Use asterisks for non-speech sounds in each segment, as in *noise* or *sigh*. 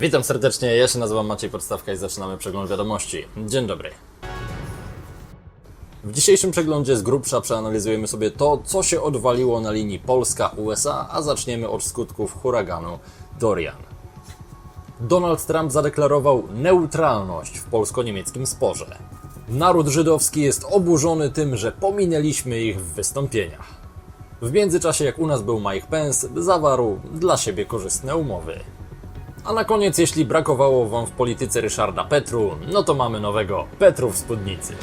Witam serdecznie, ja się nazywam Maciej Podstawka i zaczynamy przegląd wiadomości. Dzień dobry. W dzisiejszym przeglądzie z grubsza przeanalizujemy sobie to, co się odwaliło na linii Polska-USA, a zaczniemy od skutków huraganu Dorian. Donald Trump zadeklarował neutralność w polsko-niemieckim sporze. Naród żydowski jest oburzony tym, że pominęliśmy ich w wystąpieniach. W międzyczasie, jak u nas był Mike Pence, zawarł dla siebie korzystne umowy. A na koniec, jeśli brakowało Wam w polityce Ryszarda Petru, no to mamy nowego Petru w spódnicy.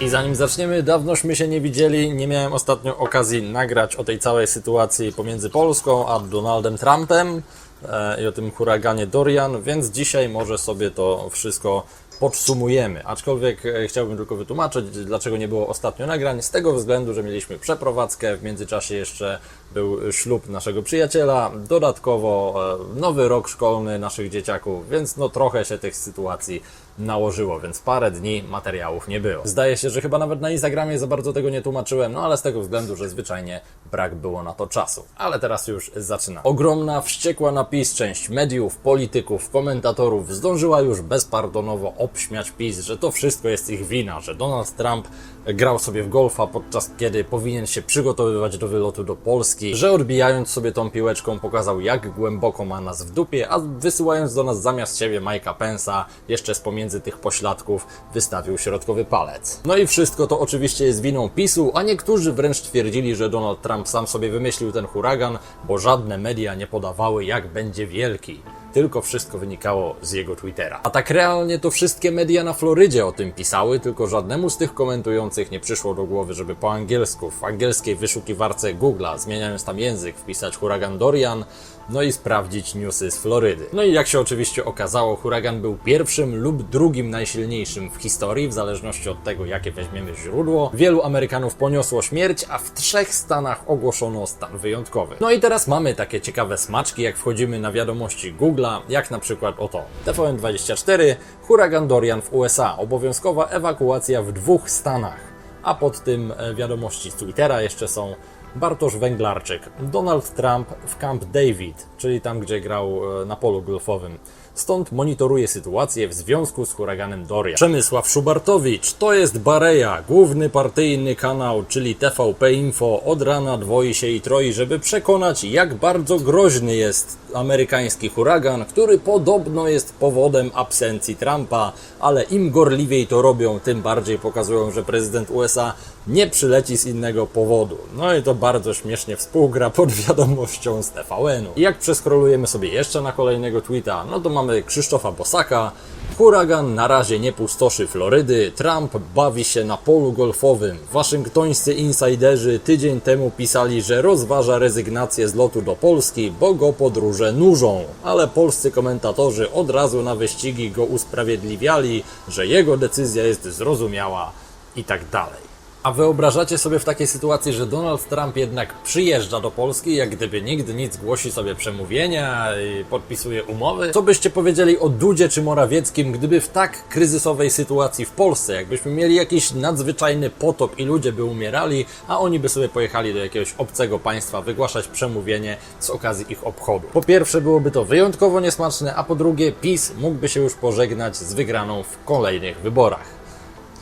I zanim zaczniemy, dawnośmy się nie widzieli. Nie miałem ostatnio okazji nagrać o tej całej sytuacji pomiędzy Polską a Donaldem Trumpem e, i o tym huraganie Dorian, więc dzisiaj może sobie to wszystko podsumujemy. Aczkolwiek e, chciałbym tylko wytłumaczyć, dlaczego nie było ostatnio nagrań. Z tego względu, że mieliśmy przeprowadzkę, w międzyczasie jeszcze był ślub naszego przyjaciela, dodatkowo e, nowy rok szkolny naszych dzieciaków, więc no trochę się tych sytuacji nałożyło, więc parę dni materiałów nie było. Zdaje się, że chyba nawet na Instagramie za bardzo tego nie tłumaczyłem, no ale z tego względu, że zwyczajnie brak było na to czasu. Ale teraz już zaczynam. Ogromna, wściekła na PiS część mediów, polityków, komentatorów zdążyła już bezpardonowo obśmiać PiS, że to wszystko jest ich wina, że Donald Trump grał sobie w golfa podczas kiedy powinien się przygotowywać do wylotu do Polski, że odbijając sobie tą piłeczką pokazał jak głęboko ma nas w dupie, a wysyłając do nas zamiast siebie Mike'a Pence'a jeszcze z pomiędzy tych pośladków wystawił środkowy palec. No i wszystko to oczywiście jest winą PiSu, a niektórzy wręcz twierdzili, że Donald Trump sam sobie wymyślił ten huragan, bo żadne media nie podawały jak będzie wielki tylko wszystko wynikało z jego Twittera. A tak realnie to wszystkie media na Florydzie o tym pisały, tylko żadnemu z tych komentujących nie przyszło do głowy, żeby po angielsku, w angielskiej wyszukiwarce Google'a, zmieniając tam język, wpisać huragan Dorian, no i sprawdzić newsy z Florydy. No i jak się oczywiście okazało, huragan był pierwszym lub drugim najsilniejszym w historii, w zależności od tego, jakie weźmiemy źródło. Wielu Amerykanów poniosło śmierć, a w trzech stanach ogłoszono stan wyjątkowy. No i teraz mamy takie ciekawe smaczki, jak wchodzimy na wiadomości Google'a, jak na przykład oto. TVN24, huragan Dorian w USA, obowiązkowa ewakuacja w dwóch stanach. A pod tym e, wiadomości z Twittera jeszcze są Bartosz Węglarczyk, Donald Trump w Camp David, czyli tam, gdzie grał e, na polu golfowym. Stąd monitoruje sytuację w związku z huraganem Dorian. Przemysław Szubartowicz, to jest Bareja, główny partyjny kanał, czyli TVP Info. Od rana dwoi się i troi, żeby przekonać, jak bardzo groźny jest amerykański huragan, który podobno jest powodem absencji Trumpa, ale im gorliwiej to robią, tym bardziej pokazują, że prezydent USA nie przyleci z innego powodu. No i to bardzo śmiesznie współgra *laughs* pod wiadomością z TVN-u. I jak przeskrolujemy sobie jeszcze na kolejnego tweeta, no to mamy Krzysztofa Bosaka. Huragan na razie nie pustoszy Florydy, Trump bawi się na polu golfowym. Waszyngtońscy insiderzy tydzień temu pisali, że rozważa rezygnację z lotu do Polski, bo go podróże nużą. Ale polscy komentatorzy od razu na wyścigi go usprawiedliwiali, że jego decyzja jest zrozumiała i tak dalej. A wyobrażacie sobie w takiej sytuacji, że Donald Trump jednak przyjeżdża do Polski, jak gdyby nigdy nic głosi sobie przemówienia i podpisuje umowy? Co byście powiedzieli o Dudzie czy Morawieckim, gdyby w tak kryzysowej sytuacji w Polsce, jakbyśmy mieli jakiś nadzwyczajny potop i ludzie by umierali, a oni by sobie pojechali do jakiegoś obcego państwa wygłaszać przemówienie z okazji ich obchodu? Po pierwsze byłoby to wyjątkowo niesmaczne, a po drugie PiS mógłby się już pożegnać z wygraną w kolejnych wyborach.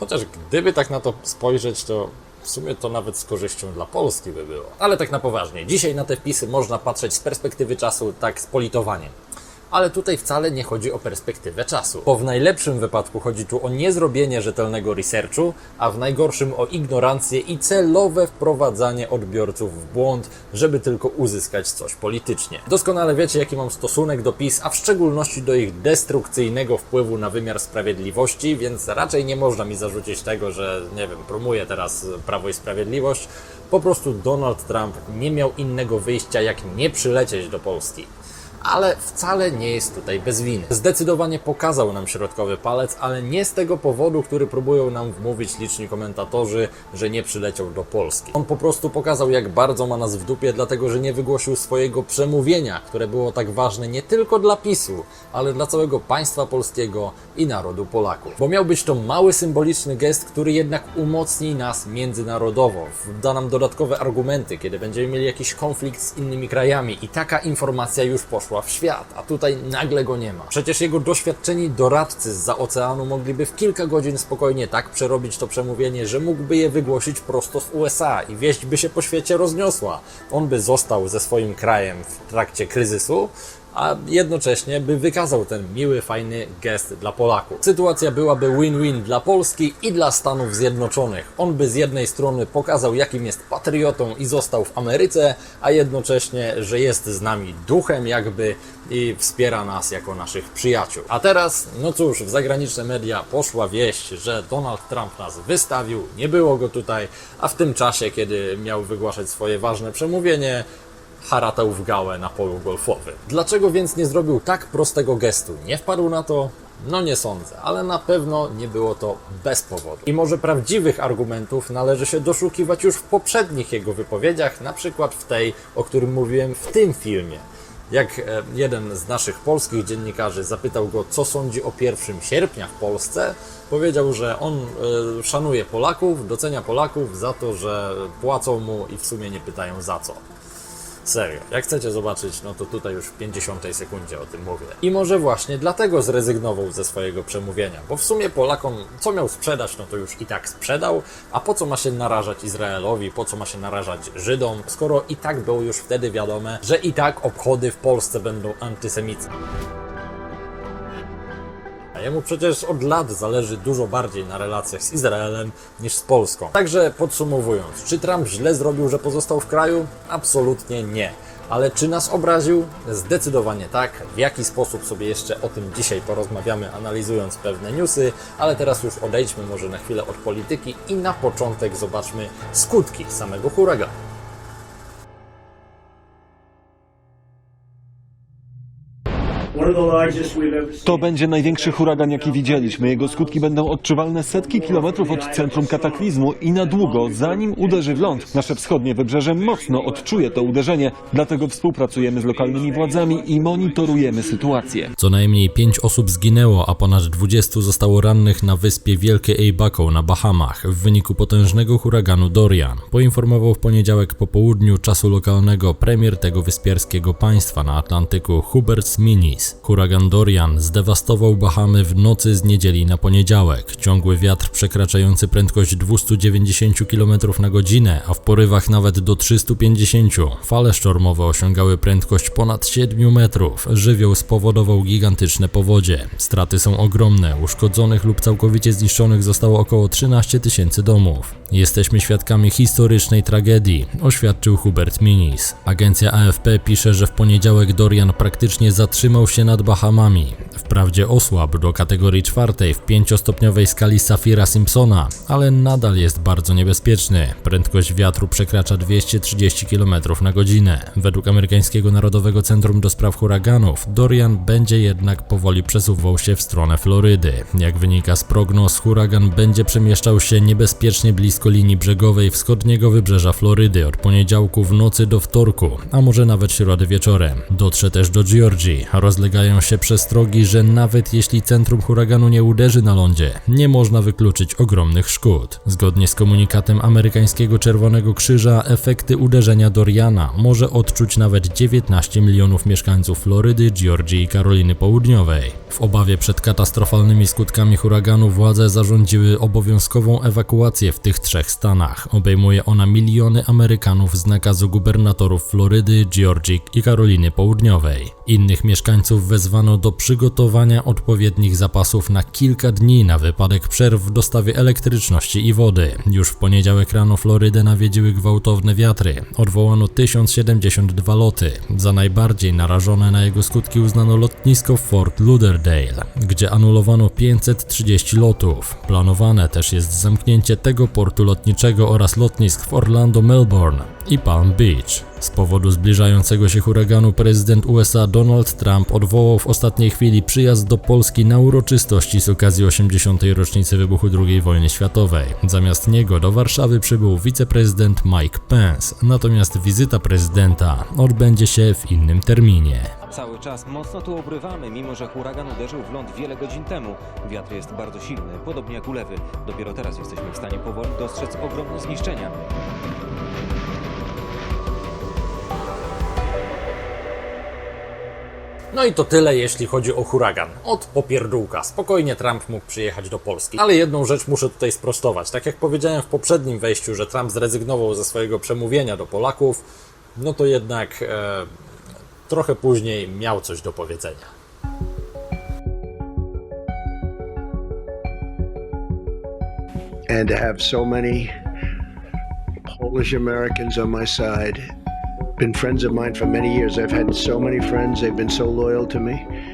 Chociaż gdyby tak na to spojrzeć, to w sumie to nawet z korzyścią dla Polski by było. Ale tak na poważnie. Dzisiaj na te wpisy można patrzeć z perspektywy czasu tak z politowaniem. Ale tutaj wcale nie chodzi o perspektywę czasu. Bo w najlepszym wypadku chodzi tu o niezrobienie rzetelnego researchu, a w najgorszym o ignorancję i celowe wprowadzanie odbiorców w błąd, żeby tylko uzyskać coś politycznie. Doskonale wiecie, jaki mam stosunek do PiS, a w szczególności do ich destrukcyjnego wpływu na wymiar sprawiedliwości, więc raczej nie można mi zarzucić tego, że, nie wiem, promuję teraz Prawo i Sprawiedliwość. Po prostu Donald Trump nie miał innego wyjścia, jak nie przylecieć do Polski. Ale wcale nie jest tutaj bez winy. Zdecydowanie pokazał nam środkowy palec, ale nie z tego powodu, który próbują nam wmówić liczni komentatorzy, że nie przyleciał do Polski. On po prostu pokazał, jak bardzo ma nas w dupie, dlatego że nie wygłosił swojego przemówienia, które było tak ważne nie tylko dla PiSu, ale dla całego państwa polskiego i narodu Polaków. Bo miał być to mały symboliczny gest, który jednak umocni nas międzynarodowo, da nam dodatkowe argumenty, kiedy będziemy mieli jakiś konflikt z innymi krajami i taka informacja już poszła w świat, a tutaj nagle go nie ma. Przecież jego doświadczeni doradcy z oceanu mogliby w kilka godzin spokojnie tak przerobić to przemówienie, że mógłby je wygłosić prosto z USA i wieść by się po świecie rozniosła. On by został ze swoim krajem w trakcie kryzysu, a jednocześnie by wykazał ten miły, fajny gest dla Polaków. Sytuacja byłaby win-win dla Polski i dla Stanów Zjednoczonych. On by z jednej strony pokazał, jakim jest patriotą i został w Ameryce, a jednocześnie, że jest z nami duchem jakby i wspiera nas jako naszych przyjaciół. A teraz, no cóż, w zagraniczne media poszła wieść, że Donald Trump nas wystawił, nie było go tutaj, a w tym czasie, kiedy miał wygłaszać swoje ważne przemówienie, haratał w gałę na polu golfowym. Dlaczego więc nie zrobił tak prostego gestu? Nie wpadł na to? No nie sądzę, ale na pewno nie było to bez powodu. I może prawdziwych argumentów należy się doszukiwać już w poprzednich jego wypowiedziach, na przykład w tej, o którym mówiłem w tym filmie. Jak e, jeden z naszych polskich dziennikarzy zapytał go, co sądzi o 1 sierpnia w Polsce, powiedział, że on e, szanuje Polaków, docenia Polaków za to, że płacą mu i w sumie nie pytają za co. Serio. Jak chcecie zobaczyć, no to tutaj już w 50 sekundzie o tym mówię. I może właśnie dlatego zrezygnował ze swojego przemówienia, bo w sumie Polakom co miał sprzedać, no to już i tak sprzedał, a po co ma się narażać Izraelowi, po co ma się narażać Żydom, skoro i tak było już wtedy wiadome, że i tak obchody w Polsce będą antysemickie. A jemu przecież od lat zależy dużo bardziej na relacjach z Izraelem niż z Polską. Także podsumowując, czy Trump źle zrobił, że pozostał w kraju? Absolutnie nie. Ale czy nas obraził? Zdecydowanie tak. W jaki sposób sobie jeszcze o tym dzisiaj porozmawiamy, analizując pewne newsy, ale teraz już odejdźmy może na chwilę od polityki i na początek zobaczmy skutki samego huraganu. To będzie największy huragan, jaki widzieliśmy. Jego skutki będą odczuwalne setki kilometrów od centrum kataklizmu i na długo, zanim uderzy w ląd. Nasze wschodnie wybrzeże mocno odczuje to uderzenie, dlatego współpracujemy z lokalnymi władzami i monitorujemy sytuację. Co najmniej 5 osób zginęło, a ponad 20 zostało rannych na wyspie Wielkie Abaco na Bahamach w wyniku potężnego huraganu Dorian, poinformował w poniedziałek po południu czasu lokalnego premier tego wyspiarskiego państwa na Atlantyku Hubert Minis. Huragan Dorian zdewastował Bahamy w nocy z niedzieli na poniedziałek. Ciągły wiatr przekraczający prędkość 290 km na godzinę, a w porywach nawet do 350. Fale sztormowe osiągały prędkość ponad 7 metrów. Żywioł spowodował gigantyczne powodzie. Straty są ogromne. Uszkodzonych lub całkowicie zniszczonych zostało około 13 tysięcy domów. Jesteśmy świadkami historycznej tragedii, oświadczył Hubert Minis. Agencja AFP pisze, że w poniedziałek Dorian praktycznie zatrzymał się nad Bahamami. Wprawdzie osłabł do kategorii czwartej w pięciostopniowej skali Safira Simpsona, ale nadal jest bardzo niebezpieczny. Prędkość wiatru przekracza 230 km na godzinę. Według amerykańskiego Narodowego Centrum do Spraw Huraganów, Dorian będzie jednak powoli przesuwał się w stronę Florydy. Jak wynika z prognoz, huragan będzie przemieszczał się niebezpiecznie blisko linii brzegowej wschodniego wybrzeża Florydy od poniedziałku w nocy do wtorku, a może nawet środy wieczorem. Dotrze też do Georgii. Rozlegają się przestrogi, że nawet jeśli centrum huraganu nie uderzy na lądzie, nie można wykluczyć ogromnych szkód. Zgodnie z komunikatem amerykańskiego Czerwonego Krzyża, efekty uderzenia Doriana może odczuć nawet 19 milionów mieszkańców Florydy, Georgii i Karoliny Południowej. W obawie przed katastrofalnymi skutkami huraganu władze zarządziły obowiązkową ewakuację w tych trzech stanach. Obejmuje ona miliony Amerykanów z nakazu gubernatorów Florydy, Georgii i Karoliny Południowej. Innych mieszkańców wezwano do przygotowania odpowiednich zapasów na kilka dni na wypadek przerw w dostawie elektryczności i wody. Już w poniedziałek rano Florydę nawiedziły gwałtowne wiatry. Odwołano 1072 loty. Za najbardziej narażone na jego skutki uznano lotnisko Fort Lauderdale, gdzie anulowano 530 lotów. Planowane też jest zamknięcie tego portu lotniczego oraz lotnisk w Orlando, Melbourne i Palm Beach. Z powodu zbliżającego się huraganu prezydent USA Donald Trump odwołał w ostatniej chwili przyjazd do Polski na uroczystości z okazji 80. rocznicy wybuchu II wojny światowej. Zamiast niego do Warszawy przybył wiceprezydent Mike Pence, natomiast wizyta prezydenta odbędzie się w innym terminie. Cały czas mocno tu obrywamy, mimo że huragan uderzył w ląd wiele godzin temu. Wiatr jest bardzo silny, podobnie jak ulewy. Dopiero teraz jesteśmy w stanie powoli dostrzec ogromne zniszczenia. No i to tyle, jeśli chodzi o huragan. Od popierdółka. Spokojnie Trump mógł przyjechać do Polski. Ale jedną rzecz muszę tutaj sprostować. Tak jak powiedziałem w poprzednim wejściu, że Trump zrezygnował ze swojego przemówienia do Polaków, no to jednak e, trochę później miał coś do powiedzenia. and to have so many Polish Americans on my side.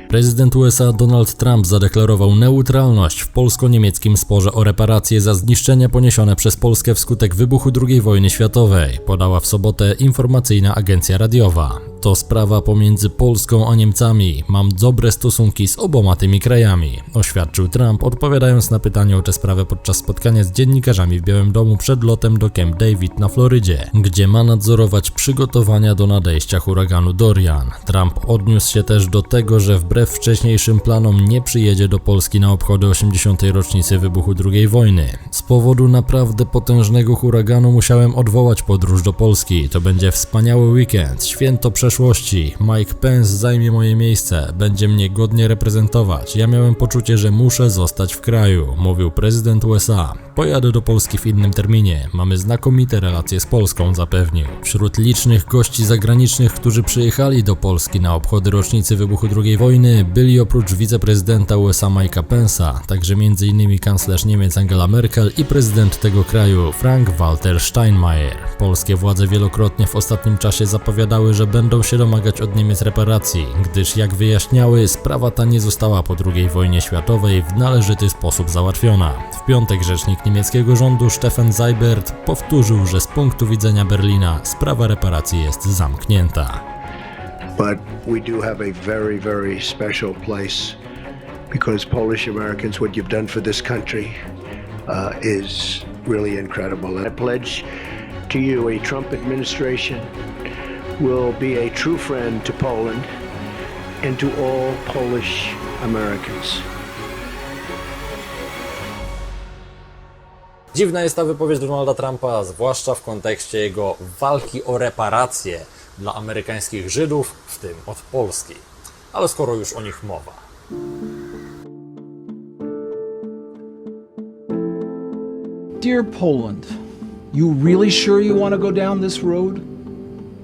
Prezydent USA Donald Trump zadeklarował neutralność w polsko-niemieckim sporze o reparacje za zniszczenia poniesione przez Polskę wskutek wybuchu II wojny światowej, podała w sobotę informacyjna agencja radiowa. To sprawa pomiędzy Polską a Niemcami. Mam dobre stosunki z oboma tymi krajami, oświadczył Trump, odpowiadając na pytanie o tę sprawę podczas spotkania z dziennikarzami w Białym Domu przed lotem do Camp David na Florydzie, gdzie ma nadzorować przygotowania do nadejścia huraganu Dorian. Trump odniósł się też do tego, że wbrew wcześniejszym planom nie przyjedzie do Polski na obchody 80. rocznicy wybuchu II wojny. Z powodu naprawdę potężnego huraganu musiałem odwołać podróż do Polski. To będzie wspaniały weekend, święto przeszłości. Mike Pence zajmie moje miejsce, będzie mnie godnie reprezentować. Ja miałem poczucie, że muszę zostać w kraju, mówił prezydent USA. Pojadę do Polski w innym terminie. Mamy znakomite relacje z Polską, zapewnił. Wśród licznych gości zagranicznych, którzy przyjechali do Polski na obchody rocznicy wybuchu II wojny, byli oprócz wiceprezydenta USA Mike'a Pence'a, także m.in. kanclerz Niemiec Angela Merkel i prezydent tego kraju Frank-Walter Steinmeier. Polskie władze wielokrotnie w ostatnim czasie zapowiadały, że będą się domagać od Niemiec reparacji, gdyż jak wyjaśniały, sprawa ta nie została po II wojnie światowej w należyty sposób załatwiona. W piątek rzecznik niemieckiego rządu Stefan Seibert powtórzył, że z punktu widzenia Berlina sprawa reparacji jest zamknięta. But we do have a very, very special place because Polish Americans, what you've done for this country uh, is really incredible. And I pledge to you, a Trump administration will be a true friend to Poland and to all Polish Americans. Dziwna jest ta wypowiedź Donalda Trumpa, zwłaszcza w kontekście jego walki o reparacje dla amerykańskich Żydów, w tym od Polski. Ale skoro już o nich mowa. Dear Poland, you really sure you want to go down this road?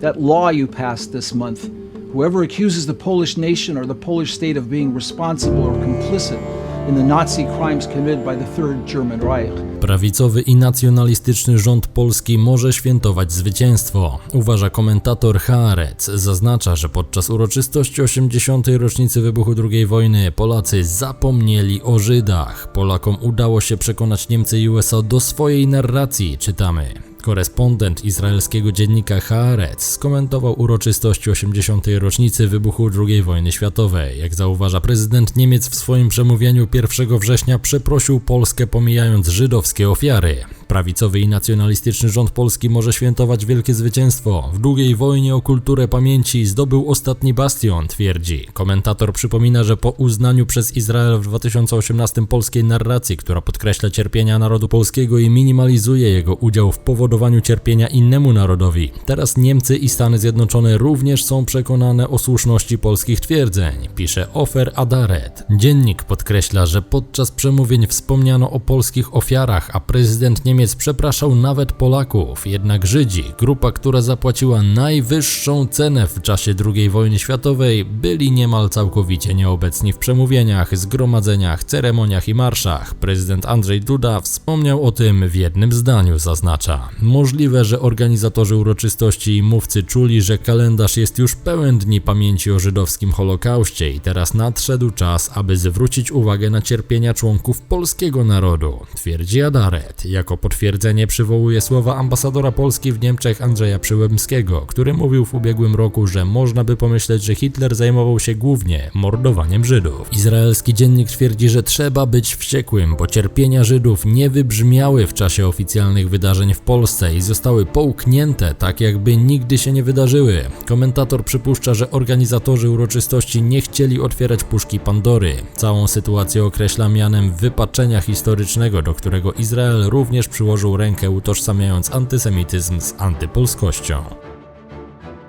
That law you passed this month, whoever accuses the Polish nation or the Polish state of being responsible or complicit in the Nazi crimes committed by the Third German Reich. Prawicowy i nacjonalistyczny rząd polski może świętować zwycięstwo, uważa komentator Haaretz. Zaznacza, że podczas uroczystości 80. rocznicy wybuchu II wojny Polacy zapomnieli o Żydach. Polakom udało się przekonać Niemcy i USA do swojej narracji, czytamy. Korespondent izraelskiego dziennika Haaretz skomentował uroczystości 80. rocznicy wybuchu II wojny światowej. Jak zauważa prezydent Niemiec w swoim przemówieniu 1 września przeprosił Polskę pomijając żydowskie ofiary. Prawicowy i nacjonalistyczny rząd polski może świętować wielkie zwycięstwo. W długiej wojnie o kulturę pamięci zdobył ostatni bastion, twierdzi. Komentator przypomina, że po uznaniu przez Izrael w 2018 polskiej narracji, która podkreśla cierpienia narodu polskiego i minimalizuje jego udział w powodowaniu cierpienia innemu narodowi, teraz Niemcy i Stany Zjednoczone również są przekonane o słuszności polskich twierdzeń, pisze Ofer Adaret. Dziennik podkreśla, że podczas przemówień wspomniano o polskich ofiarach, a prezydent Niemiec przepraszał nawet Polaków. Jednak Żydzi, grupa, która zapłaciła najwyższą cenę w czasie II wojny światowej, byli niemal całkowicie nieobecni w przemówieniach, zgromadzeniach, ceremoniach i marszach. Prezydent Andrzej Duda wspomniał o tym w jednym zdaniu, zaznacza. Możliwe, że organizatorzy uroczystości i mówcy czuli, że kalendarz jest już pełen dni pamięci o żydowskim Holokauście i teraz nadszedł czas, aby zwrócić uwagę na cierpienia członków polskiego narodu, twierdzi Adaret. Jako potwierdzenie przywołuje słowa ambasadora Polski w Niemczech Andrzeja Przyłębskiego, który mówił w ubiegłym roku, że można by pomyśleć, że Hitler zajmował się głównie mordowaniem Żydów. Izraelski dziennik twierdzi, że trzeba być wściekłym, bo cierpienia Żydów nie wybrzmiały w czasie oficjalnych wydarzeń w Polsce i zostały połknięte tak, jakby nigdy się nie wydarzyły. Komentator przypuszcza, że organizatorzy uroczystości nie chcieli otwierać puszki Pandory. Całą sytuację określa mianem wypaczenia historycznego, do którego Izrael również przyłożył rękę, utożsamiając antysemityzm z antypolskością.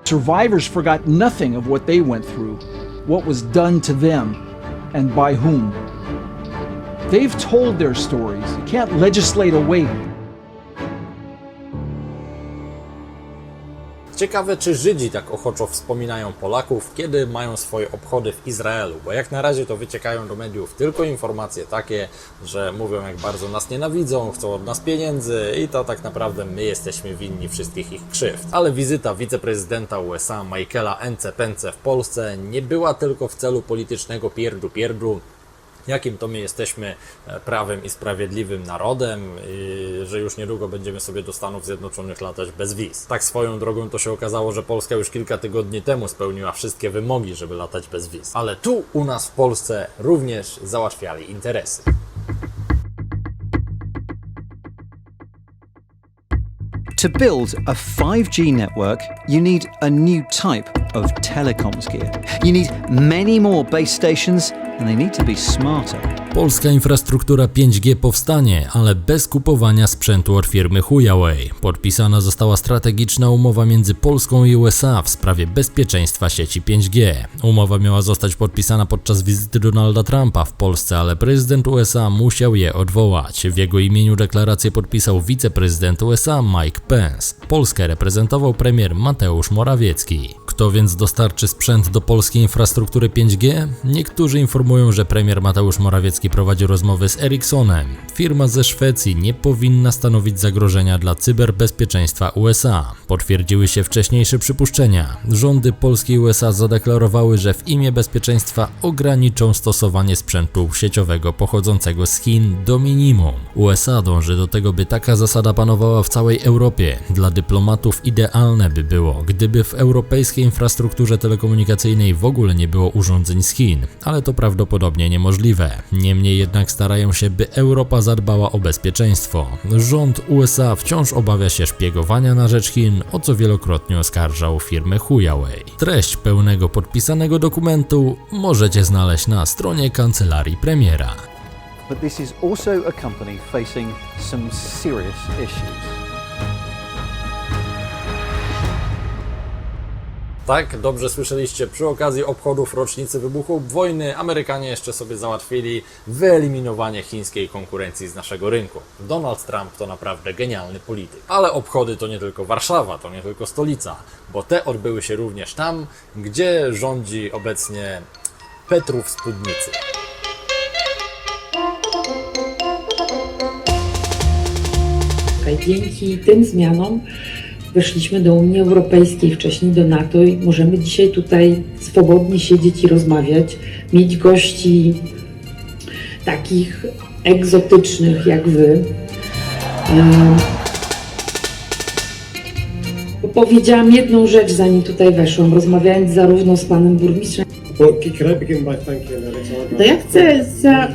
Survivors forgot nothing of what they went through, what was done to them, and by whom. They've told their stories. You can't legislate away Ciekawe, czy Żydzi tak ochoczo wspominają Polaków, kiedy mają swoje obchody w Izraelu, bo jak na razie to wyciekają do mediów tylko informacje takie, że mówią jak bardzo nas nienawidzą, chcą od nas pieniędzy i to tak naprawdę my jesteśmy winni wszystkich ich krzywd. Ale wizyta wiceprezydenta USA Michaela Ence Pence w Polsce nie była tylko w celu politycznego pierdu-pierdu, jakim to my jesteśmy e, prawym i sprawiedliwym narodem, że już niedługo będziemy sobie do Stanów Zjednoczonych latać bez wiz. Tak swoją drogą to się okazało, że Polska już kilka tygodni temu spełniła wszystkie wymogi, żeby latać bez wiz. Ale tu u nas w Polsce również załatwiali interesy. To build a 5G network, you need a new type of telecoms gear. You need many more base stations, Polska infrastruktura 5G powstanie, ale bez kupowania sprzętu od firmy Huawei. Podpisana została strategiczna umowa między Polską i USA w sprawie bezpieczeństwa sieci 5G. Umowa miała zostać podpisana podczas wizyty Donalda Trumpa w Polsce, ale prezydent USA musiał je odwołać. W jego imieniu deklarację podpisał wiceprezydent USA Mike Pence. Polskę reprezentował premier Mateusz Morawiecki. Kto więc dostarczy sprzęt do polskiej infrastruktury 5G? Niektórzy informują, że premier Mateusz Morawiecki prowadzi rozmowy z Ericssonem. Firma ze Szwecji nie powinna stanowić zagrożenia dla cyberbezpieczeństwa USA. Potwierdziły się wcześniejsze przypuszczenia. Rządy Polski i USA zadeklarowały, że w imię bezpieczeństwa ograniczą stosowanie sprzętu sieciowego pochodzącego z Chin do minimum. USA dąży do tego, by taka zasada panowała w całej Europie. Dla dyplomatów idealne by było, gdyby w europejskiej infrastrukturze telekomunikacyjnej w ogóle nie było urządzeń z Chin, ale to prawdopodobnie niemożliwe. Niemniej jednak starają się, by Europa zadbała o bezpieczeństwo. Rząd USA wciąż obawia się szpiegowania na rzecz Chin, o co wielokrotnie oskarżał firmę Huawei. Treść pełnego podpisanego dokumentu możecie znaleźć na stronie kancelarii premiera. But this is also a company facing some serious issues. Tak, dobrze słyszeliście, przy okazji obchodów rocznicy wybuchu wojny Amerykanie jeszcze sobie załatwili wyeliminowanie chińskiej konkurencji z naszego rynku. Donald Trump to naprawdę genialny polityk. Ale obchody to nie tylko Warszawa, to nie tylko stolica, bo te odbyły się również tam, gdzie rządzi obecnie Petrów Spódnicy. Dzięki tym zmianom weszliśmy do Unii Europejskiej, wcześniej do NATO i możemy dzisiaj tutaj swobodnie siedzieć i rozmawiać, mieć gości takich egzotycznych jak wy. Powiedziałam jedną rzecz, zanim tutaj weszłam, rozmawiając zarówno z panem burmistrzem, Well, can I begin by thanking Alexandra? To ja chcę za,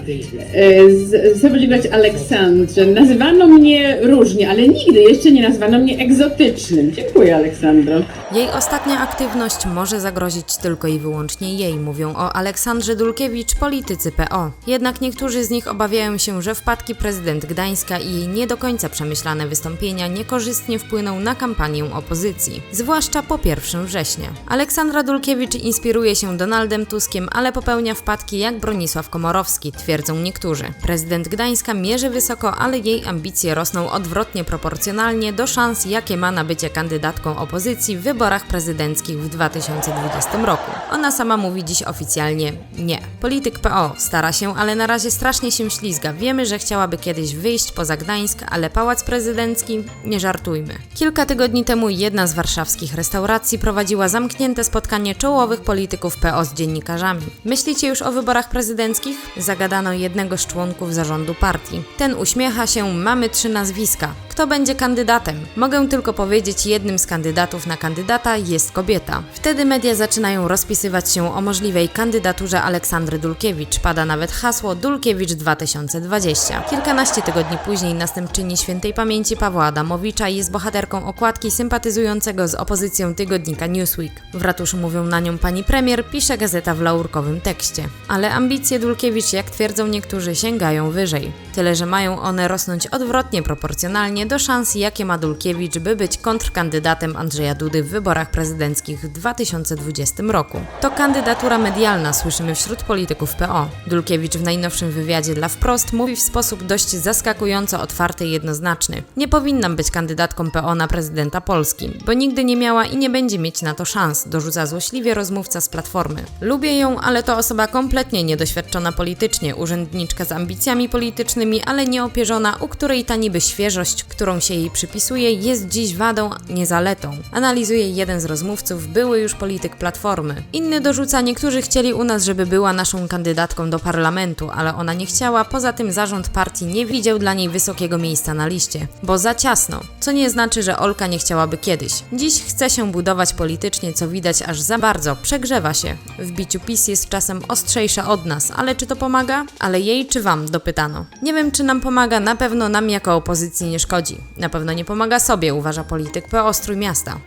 e, z, Aleksandrze. Nazywano mnie różnie, ale nigdy jeszcze nie nazwano mnie egzotycznym. Dziękuję, Aleksandro. Jej ostatnia aktywność może zagrozić tylko i wyłącznie jej, mówią o Aleksandrze Dulkiewicz politycy PO. Jednak niektórzy z nich obawiają się, że wpadki prezydent Gdańska i jej nie do końca przemyślane wystąpienia niekorzystnie wpłyną na kampanię opozycji, zwłaszcza po 1 września. Aleksandra Dulkiewicz inspiruje się Donaldem Tuskiem, ale popełnia wpadki jak Bronisław Komorowski, twierdzą niektórzy. Prezydent Gdańska mierzy wysoko, ale jej ambicje rosną odwrotnie proporcjonalnie do szans, jakie ma na bycie kandydatką opozycji w wyborach prezydenckich w 2020 roku. Ona sama mówi dziś oficjalnie nie. Polityk PO stara się, ale na razie strasznie się ślizga. Wiemy, że chciałaby kiedyś wyjść poza Gdańsk, ale pałac prezydencki nie żartujmy. Kilka tygodni temu jedna z warszawskich restauracji prowadziła zamknięte spotkanie czołowych polityków PO z dziennikarzami. Myślicie już o wyborach prezydenckich? Zagadano jednego z członków zarządu partii. Ten uśmiecha się, mamy trzy nazwiska. Kto będzie kandydatem? Mogę tylko powiedzieć, jednym z kandydatów na kandydata jest kobieta. Wtedy media zaczynają rozpisywać się o możliwej kandydaturze Aleksandry Dulkiewicz. Pada nawet hasło Dulkiewicz 2020. Kilkanaście tygodni później następczyni świętej pamięci Pawła Adamowicza jest bohaterką okładki sympatyzującego z opozycją tygodnika Newsweek. W ratuszu mówią na nią pani premier, pisze gazeta w laurkowym tekście. Ale ambicje Dulkiewicz, jak twierdzą niektórzy, sięgają wyżej. Tyle, że mają one rosnąć odwrotnie proporcjonalnie do szans, jakie ma Dulkiewicz, by być kontrkandydatem Andrzeja Dudy w wyborach prezydenckich w 2020 roku. To kandydatura medialna, słyszymy wśród polityków PO. Dulkiewicz w najnowszym wywiadzie dla Wprost mówi w sposób dość zaskakująco otwarty i jednoznaczny. Nie powinnam być kandydatką PO na prezydenta Polski, bo nigdy nie miała i nie będzie mieć na to szans, dorzuca złośliwie rozmówca z Platformy. Lubię ją, ale to osoba kompletnie niedoświadczona politycznie, urzędniczka z ambicjami politycznymi, ale nieopierzona, u której ta niby świeżość, którą się jej przypisuje, jest dziś wadą, nie zaletą. Analizuje jeden z rozmówców, były już polityk Platformy. Inny dorzuca, niektórzy chcieli u nas, żeby była naszą kandydatką do parlamentu, ale ona nie chciała, poza tym zarząd partii nie widział dla niej wysokiego miejsca na liście, bo za ciasno, co nie znaczy, że Olka nie chciałaby kiedyś. Dziś chce się budować politycznie, co widać aż za bardzo, przegrzewa się. W biciu PiS jest czasem ostrzejsza od nas, ale czy to pomaga? Ale jej czy wam, dopytano. Nie wiem, czy nam pomaga, na pewno nam jako opozycji nie szkodzi. Na pewno nie pomaga sobie, uważa polityk PO Trójmiasta.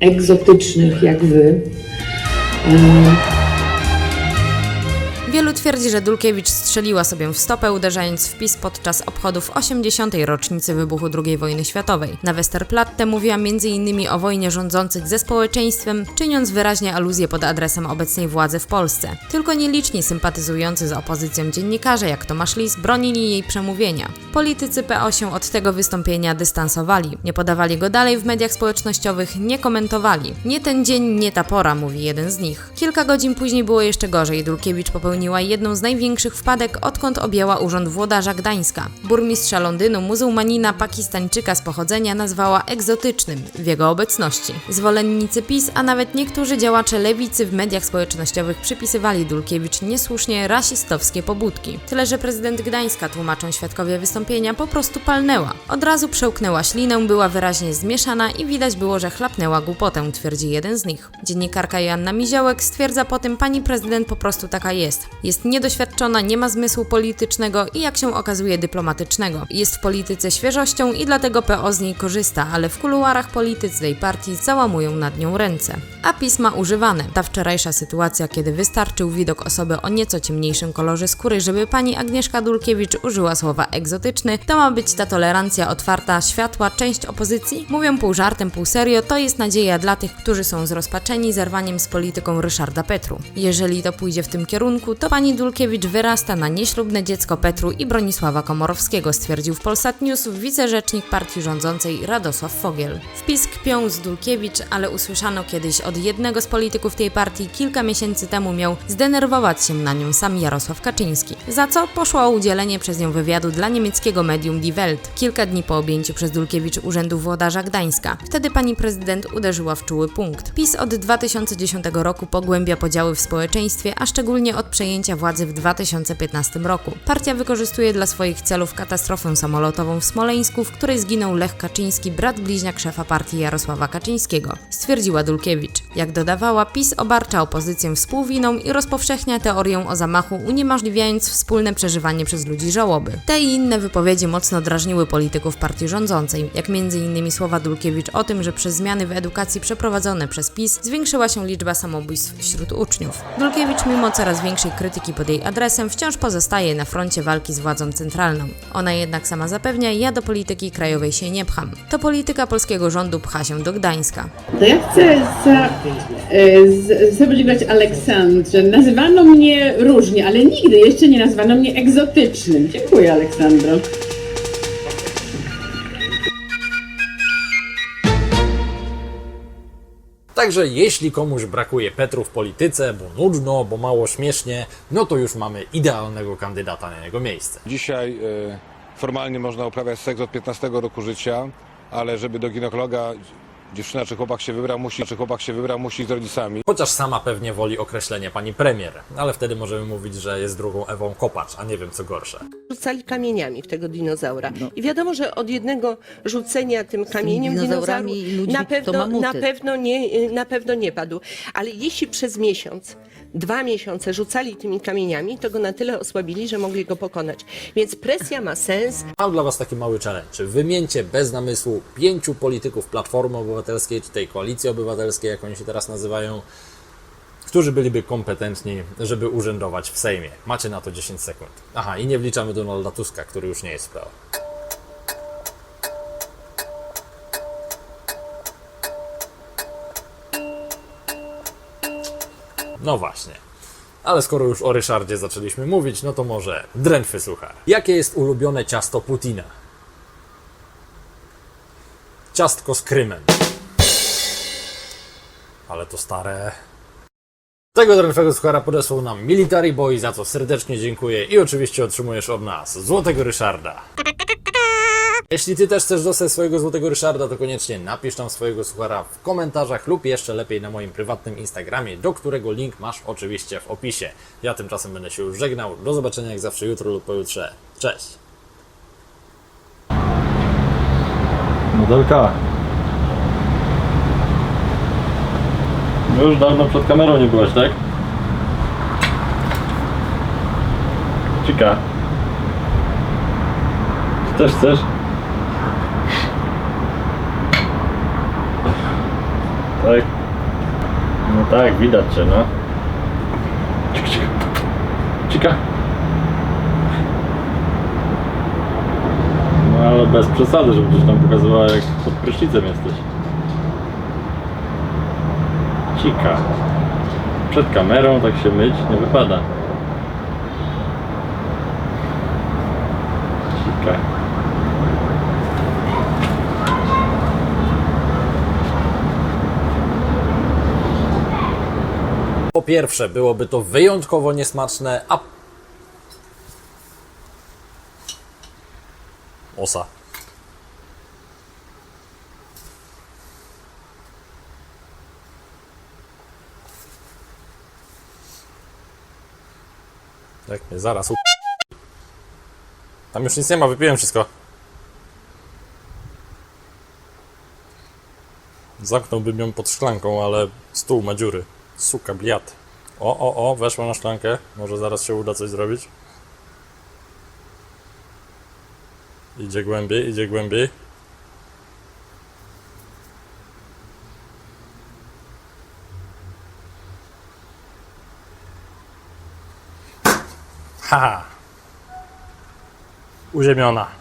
Egzotycznych jak wy. Wielu twierdzi, że Dulkiewicz strzeliła sobie w stopę, uderzając w PiS podczas obchodów 80. rocznicy wybuchu II wojny światowej. Na Westerplatte mówiła m.in. o wojnie rządzących ze społeczeństwem, czyniąc wyraźnie aluzję pod adresem obecnej władzy w Polsce. Tylko nieliczni sympatyzujący z opozycją dziennikarze, jak Tomasz Lis, bronili jej przemówienia. Politycy PO się od tego wystąpienia dystansowali. Nie podawali go dalej w mediach społecznościowych, nie komentowali. Nie ten dzień, nie ta pora, mówi jeden z nich. Kilka godzin później było jeszcze gorzej. Dulkiewicz popełniła jedną z największych wpadek, odkąd objęła urząd włodarza Gdańska. Burmistrza Londynu, muzułmanina pakistańczyka z pochodzenia, nazwała egzotycznym w jego obecności. Zwolennicy PiS, a nawet niektórzy działacze lewicy w mediach społecznościowych przypisywali Dulkiewicz niesłusznie rasistowskie pobudki. Tyle, że prezydent Gdańska, tłumaczą świadkowie wystąpienia, po prostu palnęła. Od razu przełknęła ślinę, była wyraźnie zmieszana i widać było, że chlapnęła głupotę, twierdzi jeden z nich. Dziennikarka Joanna Miziołek stwierdza potem, pani prezydent po prostu taka jest. Jest niedoświadczona, nie ma zmysłu politycznego i jak się okazuje dyplomatycznego. Jest w polityce świeżością i dlatego PO z niej korzysta, ale w kuluarach politycy tej partii załamują nad nią ręce. A pisma używane. Ta wczorajsza sytuacja, kiedy wystarczył widok osoby o nieco ciemniejszym kolorze skóry, żeby pani Agnieszka Dulkiewicz użyła słowa egzotyczny, to ma być ta tolerancja otwarta, światła, część opozycji? Mówią pół żartem, pół serio, to jest nadzieja dla tych, którzy są zrozpaczeni zerwaniem z polityką Ryszarda Petru. Jeżeli to pójdzie w tym kierunku, to pani Dulkiewicz wyrasta na nieślubne dziecko Petru i Bronisława Komorowskiego, stwierdził w Polsat News wicerzecznik partii rządzącej Radosław Fogiel. Wpis kpią z Dulkiewicz, ale usłyszano kiedyś od jednego z polityków tej partii kilka miesięcy temu miał zdenerwować się na nią sam Jarosław Kaczyński. Za co poszło o udzielenie przez nią wywiadu dla niemieckiego medium Die Welt, kilka dni po objęciu przez Dulkiewicz urzędu włodarza Gdańska. Wtedy pani prezydent uderzyła w czuły punkt. PiS od 2010 roku pogłębia podziały w społeczeństwie, a szczególnie od przejęcia władzy w 2015 roku. Partia wykorzystuje dla swoich celów katastrofę samolotową w Smoleńsku, w której zginął Lech Kaczyński, brat bliźniak szefa partii Jarosława Kaczyńskiego, stwierdziła Dulkiewicz. Jak dodawała, PiS obarcza opozycję współwiną i rozpowszechnia teorię o zamachu, uniemożliwiając wspólne przeżywanie przez ludzi żałoby. Te i inne wypowiedzi mocno drażniły polityków partii rządzącej, jak m.in. słowa Dulkiewicz o tym, że przez zmiany w edukacji przeprowadzone przez PiS zwiększyła się liczba samobójstw wśród uczniów. Dulkiewicz, mimo coraz większej krytyki pod jej adresem, wciąż pozostaje na froncie walki z władzą centralną. Ona jednak sama zapewnia, ja do polityki krajowej się nie pcham. To polityka polskiego rządu pcha się do Gdańska. To ja chcę za, e, z, Aleksandrze. Nazywano mnie różnie, ale nigdy jeszcze nie nazwano mnie egzotycznym. Dziękuję, Aleksandro. Także jeśli komuś brakuje Petru w polityce, bo nudno, bo mało śmiesznie, no to już mamy idealnego kandydata na jego miejsce. Dzisiaj e, formalnie można uprawiać seks od 15 roku życia, ale żeby do ginekologa dziewczyna czy chłopak się wybrał, musi, czy chłopak się wybrał, musi z rodzicami. Chociaż sama pewnie woli określenie pani premier, ale wtedy możemy mówić, że jest drugą Ewą Kopacz, a nie wiem co gorsze. Rzucali kamieniami w tego dinozaura. I wiadomo, że od jednego rzucenia tym kamieniem dinozaurami dinozaur i ludźmi na pewno, na, pewno nie, na pewno nie padł. Ale jeśli przez miesiąc, dwa miesiące rzucali tymi kamieniami, to go na tyle osłabili, że mogli go pokonać. Więc presja ma sens. Mam dla Was taki mały challenge. Wymieńcie bez namysłu pięciu polityków Platformy Obywatelskiej, czy tej Koalicji Obywatelskiej, jak oni się teraz nazywają, którzy byliby kompetentni, żeby urzędować w Sejmie. Macie na to 10 sekund. Aha, i nie wliczamy Donalda Tuska, który już nie jest w PO. No właśnie. Ale skoro już o Ryszardzie zaczęliśmy mówić, no to może drętwy suchar. Jakie jest ulubione ciasto Putina? Ciastko z Krymem. Ale to stare. Tego drętwego suchara podesłał nam Military Boy, za co serdecznie dziękuję i oczywiście otrzymujesz od nas Złotego Ryszarda. Jeśli ty też chcesz dostać swojego Złotego Ryszarda, to koniecznie napisz tam swojego suchara w komentarzach lub jeszcze lepiej na moim prywatnym Instagramie, do którego link masz oczywiście w opisie. Ja tymczasem będę się już żegnał. Do zobaczenia jak zawsze jutro lub pojutrze. Cześć! Modelka. Już dawno przed kamerą nie byłaś, tak? Cika. Ty też chcesz? Tak. No tak, widać cię, no. Cika, cika. Cika. No ale bez przesady, żeby tam pokazywała jak pod prysznicem jesteś. Cika. Przed kamerą tak się myć nie wypada. Cika. Po pierwsze, byłoby to wyjątkowo niesmaczne, a... Osa. Jak mnie zaraz u... Tam już nic nie ma, wypiłem wszystko. Zamknąłbym ją pod szklanką, ale stół ma dziury. Suka, bliat. O, o, o, weszła na szklankę. Może zaraz się uda coś zrobić. Idzie głębiej, idzie głębiej. Uziemiona. You